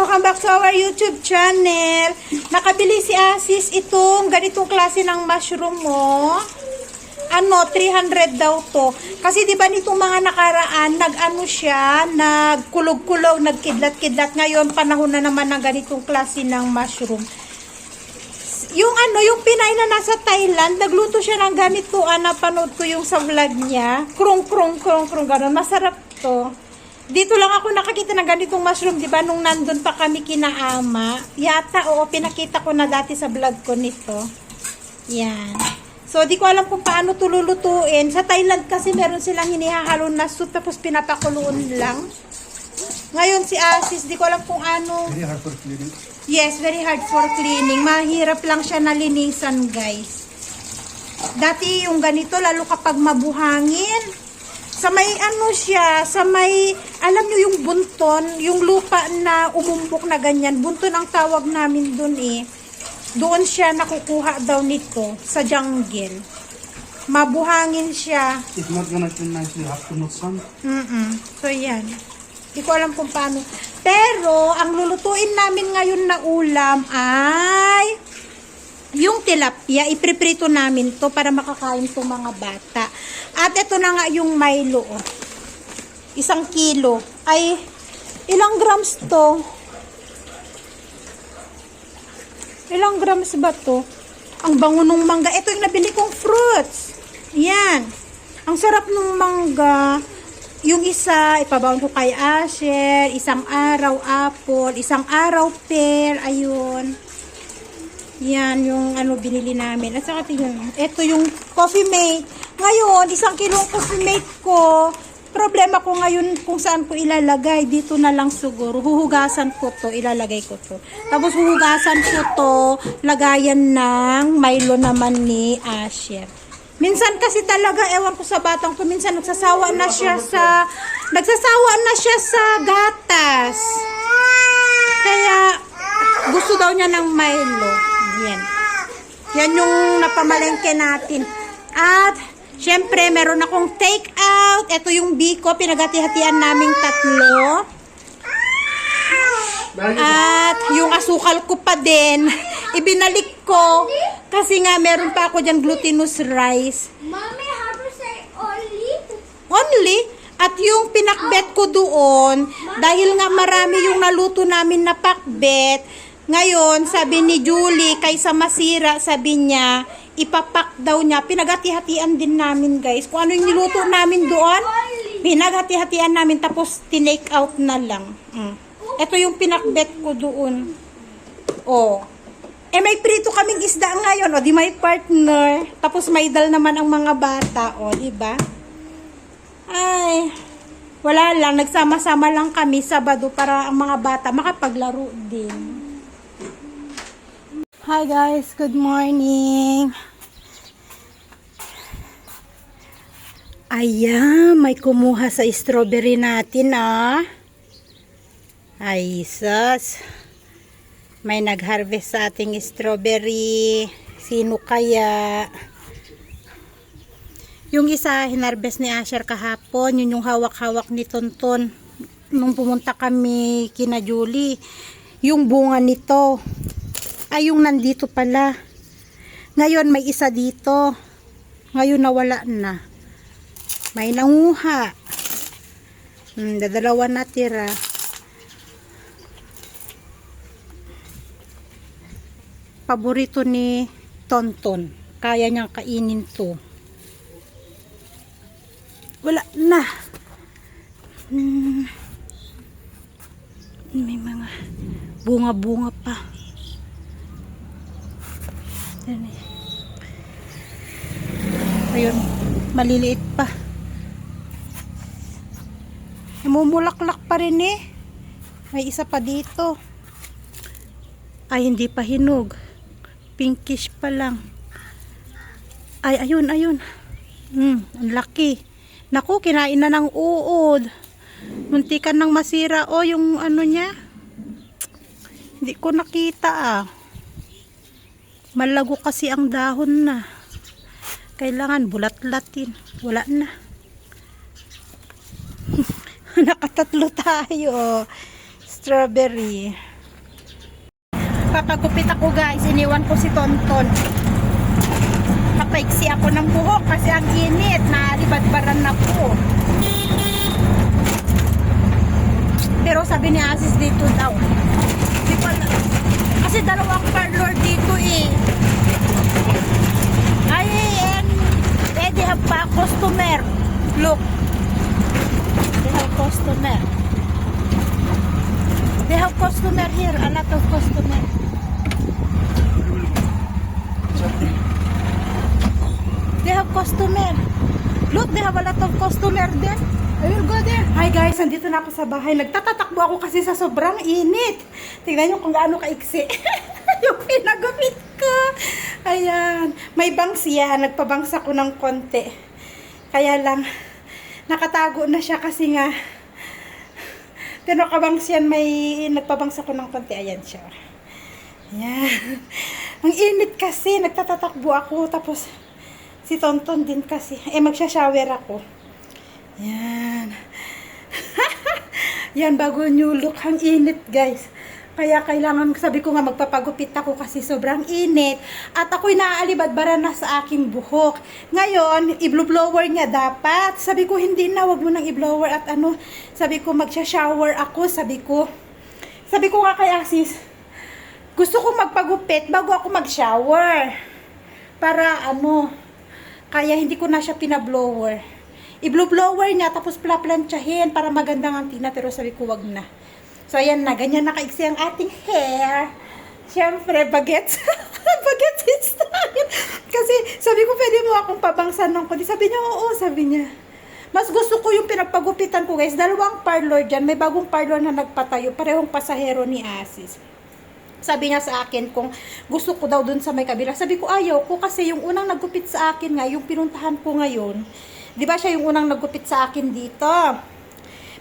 welcome back to our YouTube channel. Nakabili si Asis itong ganitong klase ng mushroom mo. Ano, 300 daw to. Kasi di ba nitong mga nakaraan, nag-ano siya, nagkulog-kulog, nagkidlat-kidlat. Ngayon, panahon na naman ng ganitong klase ng mushroom. Yung ano, yung Pinay na nasa Thailand, nagluto siya ng ganito, ah, napanood ko yung sa vlog niya. Krung, krung, krung, krung, gano'n. Masarap to. Dito lang ako nakakita ng ganitong mushroom, di ba, nung nandun pa kami kinaama. Yata, oo, pinakita ko na dati sa vlog ko nito. Yan. So, di ko alam kung paano tululutuin. Sa Thailand kasi meron silang hinihahalo na soup, tapos pinapakuluan lang. Ngayon si Asis, di ko alam kung ano. Very hard for cleaning. Yes, very hard for cleaning. Mahirap lang siya nalinisan, guys. Dati yung ganito, lalo kapag mabuhangin. Sa may ano siya, sa may, alam nyo yung bunton, yung lupa na umumbok na ganyan, bunton ang tawag namin dun eh. Doon siya nakukuha daw nito, sa jungle. Mabuhangin siya. If not gonna clean nice, you have to know some. Mm So, yan. Hindi ko alam kung paano. Pero, ang lulutuin namin ngayon na ulam ay yung tilapia. Ipriprito namin to para makakain to mga bata. At ito na nga yung Milo. oh. Isang kilo. Ay, ilang grams to? Ilang grams ba to? Ang bango nung mangga. Ito yung nabili kong fruits. Yan. Ang sarap nung mangga. Yung isa, ipabaon ko kay Asher. Isang araw apple. Isang araw pear. Ayun. Yan yung ano binili namin. At saka tingnan, ito yung coffee mate. Ngayon, isang kilong coffee mate ko. Problema ko ngayon kung saan ko ilalagay. Dito na lang siguro. Huhugasan ko to. Ilalagay ko to. Tapos huhugasan ko to. Lagayan ng Milo naman ni Asher. Minsan kasi talaga, ewan ko sa batang to, minsan nagsasawa na siya sa, nagsasawa na siya sa gatas. Kaya, gusto daw niya ng Milo. Yan. Yan yung napamalengke natin. At, syempre, meron akong take out. Ito yung biko, pinagati-hatian naming tatlo. At, yung asukal ko pa din, ibinalik ko. Kasi nga, meron pa ako dyan glutinous rice. Mommy, how to say only? Only, at yung pinakbet ko doon, dahil nga marami yung naluto namin na pakbet, ngayon, sabi ni Julie, kaysa masira, sabi niya, ipapak daw niya. Pinagati-hatian din namin, guys. Kung ano yung niluto namin doon, pinaghati-hatian namin, tapos tinake out na lang. Mm. Ito yung pinakbet ko doon. Oh. Eh, may prito kaming isda ngayon, o, di may partner. Tapos may dal naman ang mga bata, o, di ba? Ay, wala lang, nagsama-sama lang kami Sabado para ang mga bata makapaglaro din. Hi guys, good morning. Ayan, may kumuha sa strawberry natin ah. Ay, sus. May nag-harvest sa ating strawberry. Sino kaya? Yung isa, hinarvest ni Asher kahapon. Yun yung hawak-hawak ni Tonton. Nung pumunta kami kina Julie. Yung bunga nito. Ay, yung nandito pala. Ngayon, may isa dito. Ngayon, nawala na. May nanguha. Hmm, dadalawa na tira. Paborito ni Tonton. Kaya niyang kainin to. Wala na. Hmm. May mga bunga-bunga pa. Yan eh. Ayun, maliliit pa. Namumulaklak pa rin eh. May isa pa dito. Ay, hindi pa hinog. Pinkish pa lang. Ay, ayun, ayun. Hmm, ang laki. Naku, kinain na ng uod. Muntikan nang masira. O, yung ano niya. Hindi ko nakita ah. Malago kasi ang dahon na. Kailangan bulat-latin. Wala na. Nakatatlo tayo. Strawberry. Nagpapagupit ako guys. Iniwan ko si Tonton. Kapaiksi ako ng buhok kasi ang init. Naalibadbaran ako. Pero sabi ni Asis dito daw. Di kasi dalawang parlor dito eh. Ay, and eh, they have pa customer. Look. They have customer. They have customer here. A lot of customer. They have customer. Look, they have a lot of customer there. I go there. Hi guys, nandito na ako sa bahay. Nagtatatakbo ako kasi sa sobrang init. Tingnan nyo kung gaano kaiksi. yung pinagupit ko. Ayan. May bangs yan. Nagpabangs ako ng konti. Kaya lang, nakatago na siya kasi nga, pero kabangs yan, may nagpabangs ako ng konti. Ayan siya. Ayan. Ang init kasi. Nagtatatakbo ako. Tapos, si Tonton din kasi. Eh, magsha-shower ako. Yan. Yan, bago new look. Ang init, guys. Kaya kailangan, sabi ko nga, magpapagupit ako kasi sobrang init. At ako'y naaalibadbara na sa aking buhok. Ngayon, i-blower nga dapat. Sabi ko, hindi na, wag mo nang i-blower. At ano, sabi ko, magsha-shower ako. Sabi ko, sabi ko nga kay Asis, gusto ko magpagupit bago ako mag-shower. Para ano, kaya hindi ko na siya pinablower. I-blower niya tapos plaplansyahin para magandang ang tina pero sabi ko wag na. So ayan na, ganyan na kaiksi ang ating hair. Siyempre, bagets. bagets is. Kasi sabi ko pwede mo akong pabangsan ng kundi. Sabi niya, oo, sabi niya. Mas gusto ko yung pinagpagupitan ko guys. Dalawang parlor dyan. May bagong parlor na nagpatayo. Parehong pasahero ni Asis sabi niya sa akin kung gusto ko daw dun sa may kabila. Sabi ko ayaw ko kasi yung unang naggupit sa akin nga, yung pinuntahan ko ngayon, di ba siya yung unang naggupit sa akin dito?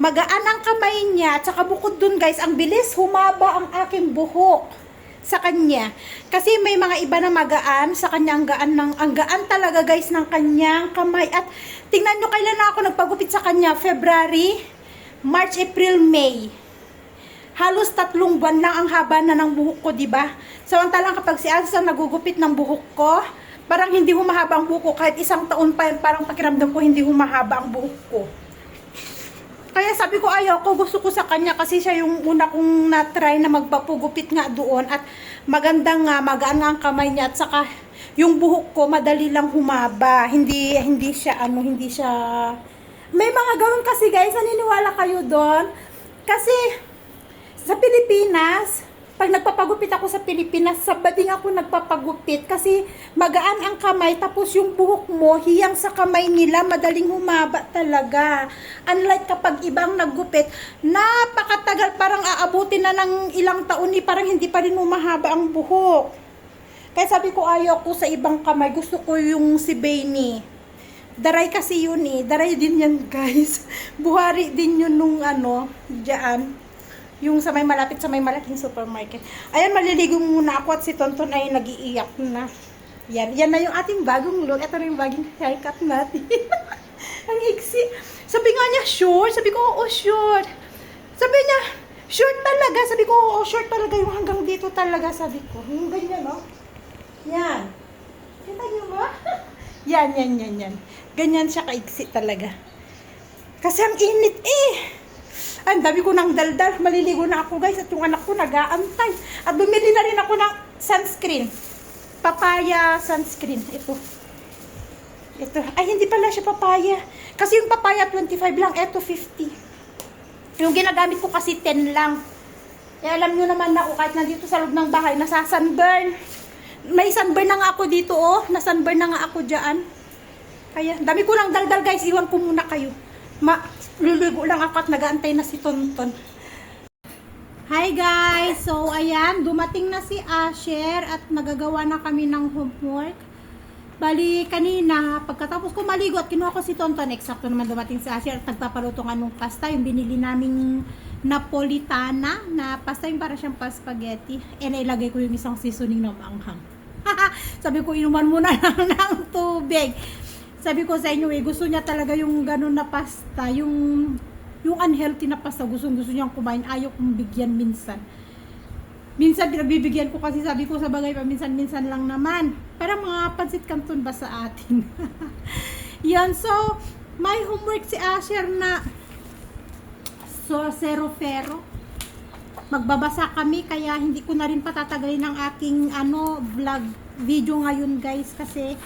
Magaan ang kamay niya, at saka bukod dun guys, ang bilis humaba ang aking buhok sa kanya. Kasi may mga iba na magaan, sa kanya ang gaan, ng, ang gaan talaga guys ng kanyang kamay. At tingnan nyo kailan ako nagpagupit sa kanya, February, March, April, May halos tatlong buwan lang ang haba na ng buhok ko, di ba? Samantalang kapag si ang nagugupit ng buhok ko, parang hindi humahaba ang buhok ko. Kahit isang taon pa, parang pakiramdam ko hindi humahaba ang buhok ko. Kaya sabi ko ayaw ko, gusto ko sa kanya kasi siya yung una kong na-try na magpapugupit nga doon at maganda nga, magaan nga ang kamay niya at saka yung buhok ko madali lang humaba. Hindi hindi siya ano, hindi siya May mga gawin kasi guys, naniniwala kayo doon. Kasi sa Pilipinas, pag nagpapagupit ako sa Pilipinas, sa bading ako nagpapagupit kasi magaan ang kamay tapos yung buhok mo, hiyang sa kamay nila, madaling humaba talaga. Unlike kapag ibang naggupit, napakatagal parang aabutin na ng ilang taon ni parang hindi pa rin humahaba ang buhok. Kaya sabi ko ayaw ko sa ibang kamay, gusto ko yung si Bainy. Daray kasi yun eh. Daray din yan guys. Buhari din yun nung ano, dyan. Yung sa may malapit sa may malaking supermarket. Ayan, maliligo muna ako at si Tonton ay nagiiyak na. Yan, yan na yung ating bagong look. Ito na yung bagong haircut natin. Ang iksi. Sabi nga niya, short. Sabi ko, oo, short. Sabi niya, short talaga. Sabi ko, oo, short talaga. Yung hanggang dito talaga, sabi ko. Yung ganyan, no? Yan. Kita niyo ba? yan, yan, yan, yan. Ganyan siya kaiksi talaga. Kasi ang init eh. Ay, dami ko ng daldal. Maliligo na ako guys. At yung anak ko nag-aantay. At bumili na rin ako ng sunscreen. Papaya sunscreen. Ito. Ito. Ay, hindi pala siya papaya. Kasi yung papaya 25 lang. Ito 50. Yung ginagamit ko kasi 10 lang. Eh, alam nyo naman na ako kahit nandito sa loob ng bahay, nasa sunburn. May sunburn na nga ako dito, oh. Na-sunburn na nga ako dyan. Kaya, dami ko lang daldal guys. Iwan ko muna kayo. Ma, lulugo lang ako at nag-aantay na si Tonton. Hi guys! So, ayan, dumating na si Asher at nagagawa na kami ng homework. Bali, kanina, pagkatapos ko maligo at kinuha ko si Tonton, eksakto naman dumating si Asher at nagpapaluto nga nung pasta, yung binili naming Napolitana na pasta yung para siyang pa spaghetti. E nailagay ko yung isang seasoning na maanghang. Sabi ko, inuman muna lang ng tubig. Sabi ko sa inyo eh, gusto niya talaga yung ganun na pasta, yung yung unhealthy na pasta, gusto gusto niyang kumain, ayaw kong bigyan minsan. Minsan pinagbibigyan ko kasi sabi ko sa bagay pa minsan-minsan lang naman. Parang mga pansit canton ba sa atin? Yan, so may homework si Asher na so zero pero magbabasa kami kaya hindi ko na rin patatagalin ang aking ano vlog video ngayon guys kasi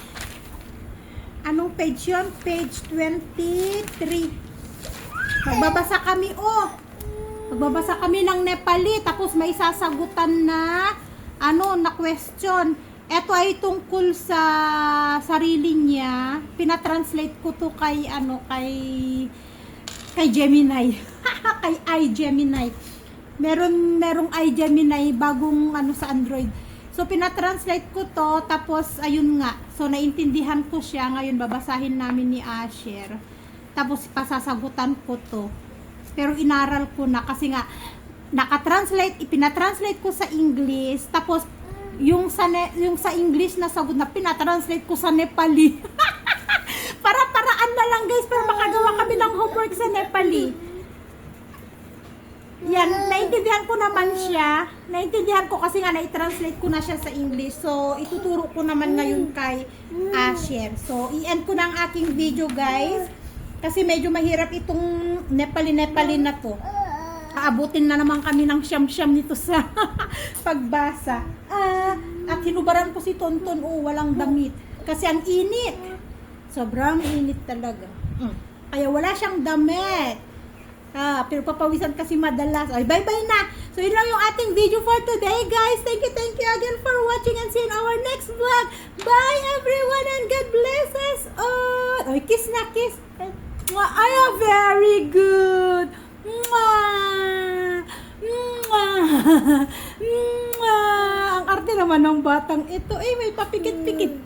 anong page yun? Page 23 magbabasa kami oh. Magbabasa kami ng Nepali tapos may sasagutan na ano na question. Ito ay tungkol sa sarili niya. Pinatranslate ko to kay ano kay kay Gemini. Kay iGemini meron merong iGemini bagong ano sa Android so pinatranslate ko to tapos ayun nga. So naintindihan ko siya. Ngayon babasahin namin ni Asher. Tapos pasasagutan ko to. Pero inaral ko na. Kasi nga nakatranslate ipinatranslate ko sa English. Tapos yung sa ne- yung sa English na sagot na pinatranslate ko sa Nepali. Para paraan na lang guys. Para makagawa kami ng homework sa Nepali yan, naintindihan ko naman siya. Naintindihan ko kasi nga na-translate ko na siya sa English. So, ituturo ko naman ngayon kay Asher. So, i-end ko na ang aking video, guys. Kasi medyo mahirap itong Nepali-Nepali na to. Aabutin na naman kami ng siyam-siyam nito sa pagbasa. Ah, at hinubaran ko si Tonton, oh, walang damit. Kasi ang init. Sobrang init talaga. Mm. Kaya wala siyang damit. Ah, pero papawisan kasi madalas. Ay, bye-bye na. So, yun lang yung ating video for today, guys. Thank you, thank you again for watching and see you in our next vlog. Bye, everyone, and God bless us all. Oy, kiss na, kiss. Ay, ah, very good. Mwah. Mwah. Mwah. Ang arte naman ng batang ito. Eh, may papikit-pikit pa.